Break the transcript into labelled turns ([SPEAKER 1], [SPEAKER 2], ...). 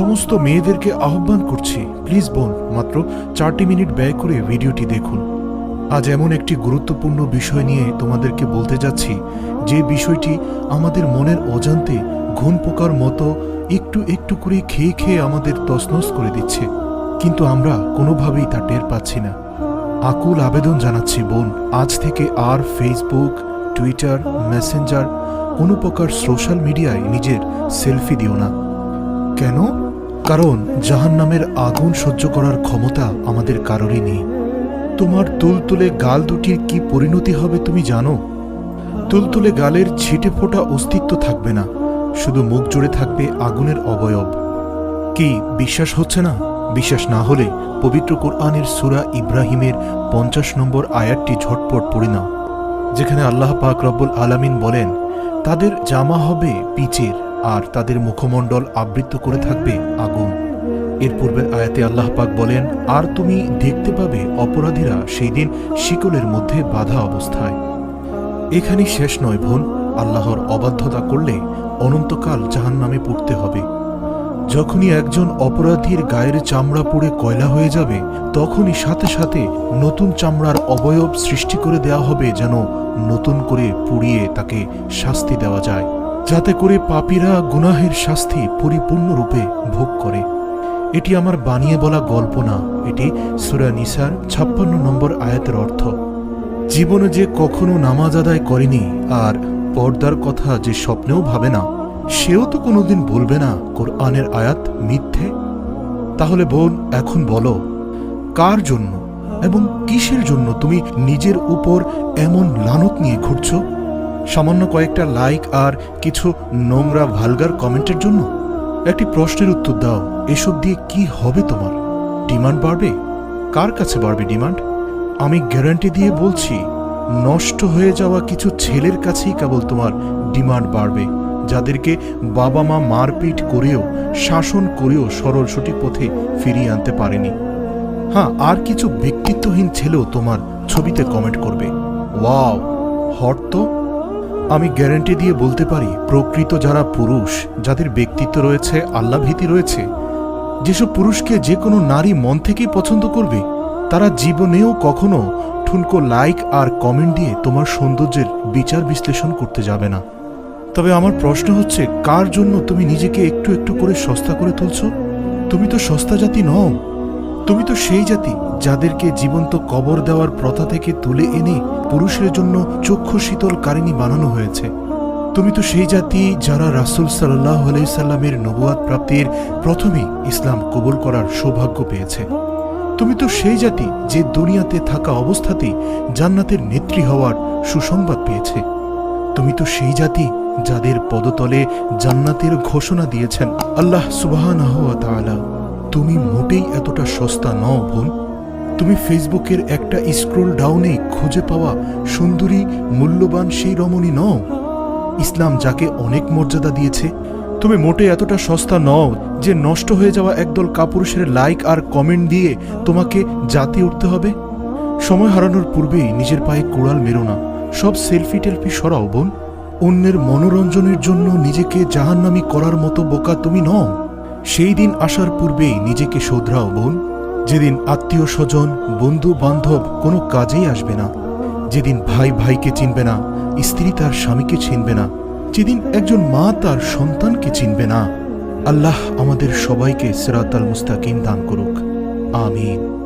[SPEAKER 1] সমস্ত মেয়েদেরকে আহ্বান করছি। প্লিজ বোন, মাত্র চারটি মিনিট ব্যয় করে ভিডিওটি দেখুন। আজ এমন একটি গুরুত্বপূর্ণ বিষয় নিয়ে তোমাদেরকে বলতে যাচ্ছি, যে বিষয়টি আমাদের মনের অজান্তে ঘুম পোকার মতো একটু একটু করে খেয়ে খেয়ে আমাদের তছনছ করে দিচ্ছে। কিন্তু আমরা কোনোভাবেই তা টের পাচ্ছি না। আকুল আবেদন জানাচ্ছি বোন, আজ থেকে আর ফেসবুক টুইটার মেসেঞ্জার কোনো প্রকার সোশ্যাল মিডিয়ায় নিজের সেলফি দিও না। কেন? কারণ জাহান্নামের আগুন সহ্য করার ক্ষমতা আমাদের কারোরই নেই। তোমার তুলতুলে গাল দুটির কি পরিণতি হবে তুমি জানো? তুলতুলে গালের ছিটে ফোটা অস্তিত্ব থাকবে না, শুধু মুখ জুড়ে থাকবে আগুনের অবয়ব। কি বিশ্বাস হচ্ছে না? বিশ্বাস না হলে পবিত্র কোরআনের সুরা ইব্রাহিমের পঞ্চাশ নম্বর আয়াতটি ঝটপট পড়ে নাও, যেখানে আল্লাহ পাক রব্বুল আলামিন বলেন, তাদের জামা হবে পিচের। আর তাদের মুখমণ্ডল আবৃত করে থাকবে আগুন। এর পূর্বের আয়াতে আল্লাহ পাক বলেন, আর তুমি দেখতে পাবে অপরাধীরা সেই দিন শিকলের মধ্যে বাধা অবস্থায়। এখানেই শেষ নয় বোন আল্লাহর অবাধ্যতা করলে অনন্তকাল জাহান নামে পড়তে হবে। যখনই একজন অপরাধীর গায়ের চামড়া পুড়ে কয়লা হয়ে যাবে, তখনই সাথে সাথে নতুন চামড়ার অবয়ব সৃষ্টি করে দেওয়া হবে যেন নতুন করে পুড়িয়ে তাকে শাস্তি দেওয়া যায়। যাতে করে পাপীরা গুনাহের শাস্তি পরিপূর্ণরূপে ভোগ করে। এটি আমার বানিয়ে বলা গল্প না। এটি সুরা নিসার ছাপ্পান্ন নম্বর আয়াতের অর্থ। জীবনে যে কখনো নামাজ আদায় করেনি আর পর্দার কথা যে স্বপ্নেও ভাবে না, সেও তো কোনোদিন বলবে না কোরআনের আয়াত মিথ্যে? তাহলে বোন, এখন বলো, কার জন্য এবং কিসের জন্য তুমি নিজের উপর এমন লানত নিয়ে ঘুরছ? সামান্য কয়েকটা লাইক আর কিছু নোংরা ভালগার কমেন্টের জন্য? একটি প্রশ্নের উত্তর দাও, এসব দিয়ে কি হবে তোমার? ডিমান্ড বাড়বে? কার কাছে বাড়বে ডিমান্ড আমি গ্যারান্টি দিয়ে বলছি, নষ্ট হয়ে যাওয়া কিছু ছেলের কাছেই কেবল তোমার ডিমান্ড বাড়বে, যাদেরকে বাবা মা মারপিট করেও, শাসন করেও সরল সঠিক পথে ফিরিয়ে আনতে পারেনি। হ্যাঁ আর কিছু ব্যক্তিত্বহীন ছেলেও তোমার ছবিতে কমেন্ট করবে। ওয়াও হট তো। আমি গ্যারান্টি দিয়ে বলতে পারি, প্রকৃত যারা পুরুষ, যাদের ব্যক্তিত্ব রয়েছে, আল্লাভীতি রয়েছে, যেসব পুরুষকে যে কোনো নারী মন থেকেই পছন্দ করবে, তারা জীবনেও কখনো ঠুনকো লাইক আর কমেন্ট দিয়ে তোমার সৌন্দর্যের বিচার বিশ্লেষণ করতে যাবে না। তবে আমার প্রশ্ন হচ্ছে, কার জন্য তুমি নিজেকে একটু একটু করে সস্তা করে তুলছ? তুমি তো সস্তা জাতি নও, তুমি তো সেই জাতি। যাদেরকে জীবন্ত কবর দেওয়ার প্রথা থেকে তুলে এনে পুরুষের জন্য চক্ষু শীতল কারিনী বানানো হয়েছে। তুমি তো সেই জাতি যারা রাসুল সাল্লাহ আলাইসাল্লামের নবুয়াদ প্রাপ্তির প্রথমেই ইসলাম কবুল করার সৌভাগ্য পেয়েছে। তুমি তো সেই জাতি যে দুনিয়াতে থাকা অবস্থাতেই জান্নাতের নেত্রী হওয়ার সুসংবাদ পেয়েছে। তুমি তো সেই জাতি যাদের পদতলে জান্নাতের ঘোষণা দিয়েছেন আল্লাহ তাআলা। তুমি মোটেই এতটা সস্তা নও, বোন। তুমি ফেসবুকের একটা স্ক্রোল ডাউনে খুঁজে পাওয়া সুন্দরী, মূল্যবান সেই রমণী নও। ইসলাম যাকে অনেক মর্যাদা দিয়েছে, তুমি মোটে এতটা সস্তা নও যে নষ্ট হয়ে যাওয়া একদল কাপুরুষের লাইক আর কমেন্ট দিয়ে তোমাকে জাতি উঠতে হবে। সময় হারানোর পূর্বেই নিজের পায়ে কোড়াল মেরো না। সব সেলফি টেলফি সরাও, বোন। অন্যের মনোরঞ্জনের জন্য নিজেকে জাহান্নামি করার মতো বোকা তুমি নও। সেই দিন আসার পূর্বেই নিজেকে শোধরাও, বোন। যেদিন আত্মীয় স্বজন, বন্ধু বান্ধব কোনো কাজেই আসবে না, যেদিন ভাই ভাইকে চিনবে না, স্ত্রী তার স্বামীকে চিনবে না, যেদিন একজন মা তার সন্তানকে চিনবে না, আল্লাহ আমাদের সবাইকে সিরাতাল মুস্তাকিম দান করুক। আমিন।